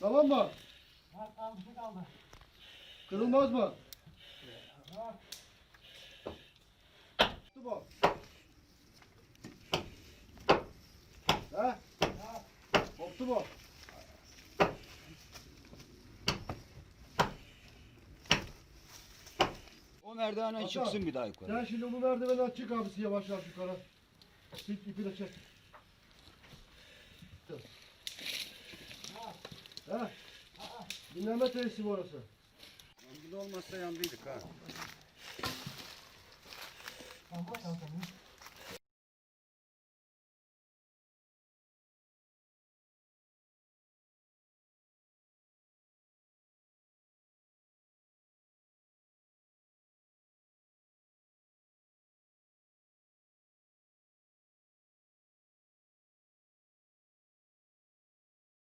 Tamam mı? Ha, kaldı, bu kaldı. Kırılmaz mı? Ha, Tuttu mu? He? Koptu mu? O merdivenden Hasan, çıksın bir daha yukarı. Sen şimdi bu merdivenden çık abisi yavaş yavaş yukarı. Çek ipi de çek. Dinleme tesisi mi orası? Burada olmazsa yandıydık ha.